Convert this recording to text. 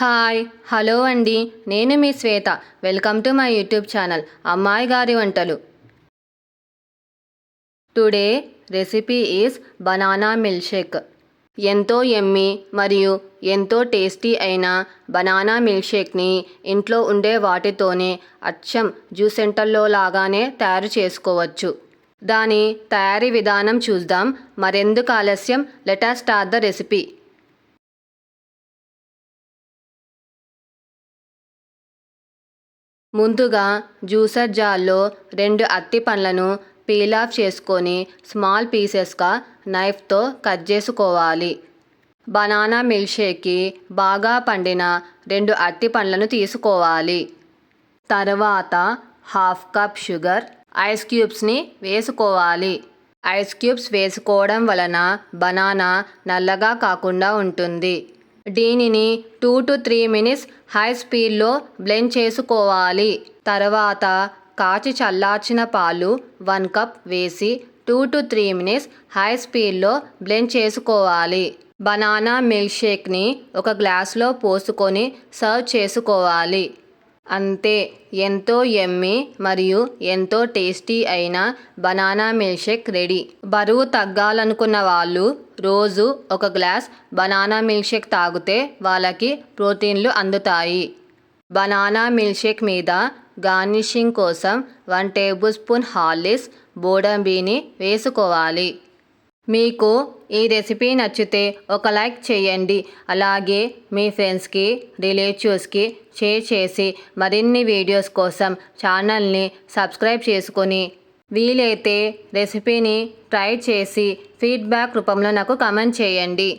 Hi hello అండి. నేను మీ Shweta. Welcome to my YouTube channel. అమ్మాయి గారి వంటలు. Today recipe is banana milk shake ఎంతో ఎమ్మి మరియు ఎంతో టేస్టీ అయిన బనానా మిల్క్ షేక్ని ఇంట్లో ఉండే వాటితోనే అచ్చం జ్యూస్ సెంటర్లో లాగానే తయారు చేసుకోవచ్చు. దాని తయారీ విధానం చూద్దాం. మరెందుకు ఆలస్యం? Let's start the recipe. ముందుగా జ్యూసర్ జార్లో రెండు అత్తి పండ్లను పీల్ ఆఫ్ చేసుకొని స్మాల్ పీసెస్గా నైఫ్తో కట్ చేసుకోవాలి. బనానా మిల్క్ షేక్కి బాగా పండిన రెండు అత్తి పండ్లను తీసుకోవాలి. తర్వాత హాఫ్ కప్ షుగర్ ఐస్ క్యూబ్స్ని వేసుకోవాలి. ఐస్ క్యూబ్స్ వేసుకోవడం వలన బనానా నల్లగా కాకుండా ఉంటుంది. దీనిని two to three minutes high స్పీడ్లో బ్లెండ్ చేసుకోవాలి. తర్వాత కాచి చల్లార్చిన పాలు వన్ కప్ వేసి two to three minutes high స్పీడ్లో బ్లెండ్ చేసుకోవాలి. బనానా మిల్క్ షేక్ని ఒక గ్లాస్లో పోసుకొని సర్వ్ చేసుకోవాలి. అంతే. ఎంతో ఎమ్మి మరియు ఎంతో టేస్టీ అయిన బనానా మిల్క్ షేక్ రెడీ. బరువు తగ్గాలనుకున్న వాళ్ళు రోజు ఒక గ్లాస్ బనానా మిల్క్ షేక్ తాగితే వాళ్ళకి ప్రోటీన్లు అందుతాయి. బనానా మిల్క్ షేక్ మీద గార్నిషింగ్ కోసం వన్ టేబుల్ స్పూన్ హార్లిస్ బోడంబీని వేసుకోవాలి. మీకు ఈ రెసిపీ నచ్చితే ఒక లైక్ చేయండి. అలాగే మీ ఫ్రెండ్స్కి రిలేటివ్స్కి షేర్ చేసి మరిన్ని వీడియోస్ కోసం ఛానల్ని సబ్స్క్రైబ్ చేసుకొని వీలైతే రెసిపీని ట్రై చేసి ఫీడ్బ్యాక్ రూపంలో నాకు కమెంట్ చేయండి.